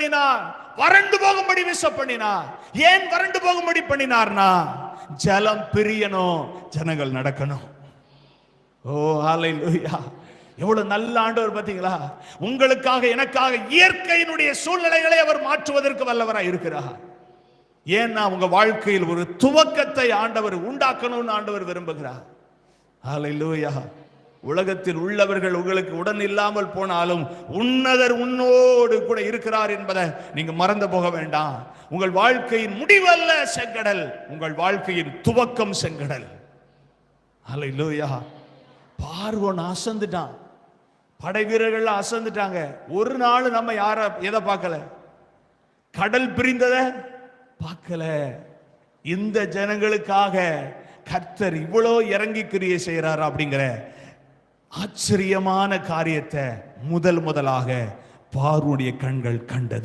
பண்ணினார். வறண்டு போகும்படி வீச பண்ணினார். ஏன் வறண்டு போகும்படி பண்ணினார்னா ஜலம் பிரியணும் ஜனங்கள் நடக்கணும். ஓ ஹalleluya. எவ்வளவு நல்ல ஆண்டவர் பார்த்தீங்களா? உங்களுக்காக எனக்காக இயற்கையினுடைய சூழ்நிலைகளை அவர் மாற்றுவதற்கு வல்லவராய் இருக்கிறார். ஏன்னா உங்க வாழ்க்கையில் ஒரு துவக்கத்தை ஆண்டவர் உண்டாக்கணும்னு ஆண்டவர் விரும்புகிறார். லூயா உலகத்தில் உள்ளவர்கள் உங்களுக்கு உடன் இல்லாமல் போனாலும் உன்னதர் உன்னோடு கூட இருக்கிறார் என்பதை நீங்க மறந்து போக வேண்டாம். உங்கள் வாழ்க்கையின் முடிவல்ல செங்கடல். உங்கள் வாழ்க்கையின் துவக்கம் செங்கடல். அலை லோயா பார்வன் அசந்துட்டான். படை வீரர்கள் அசந்துட்டாங்க. ஒரு நாள் நம்ம யார எதை பார்க்கல? கடல் பிரிந்தத பார்க்கல. இந்த ஜனங்களுக்காக கர்த்தர் இவ்வளோ இறங்கி கிரியை செய்கிறார் அப்படிங்கிற ஆச்சரியமான காரியத்தை முதல் முதலாக பார்வனுடைய கண்கள் கண்டது.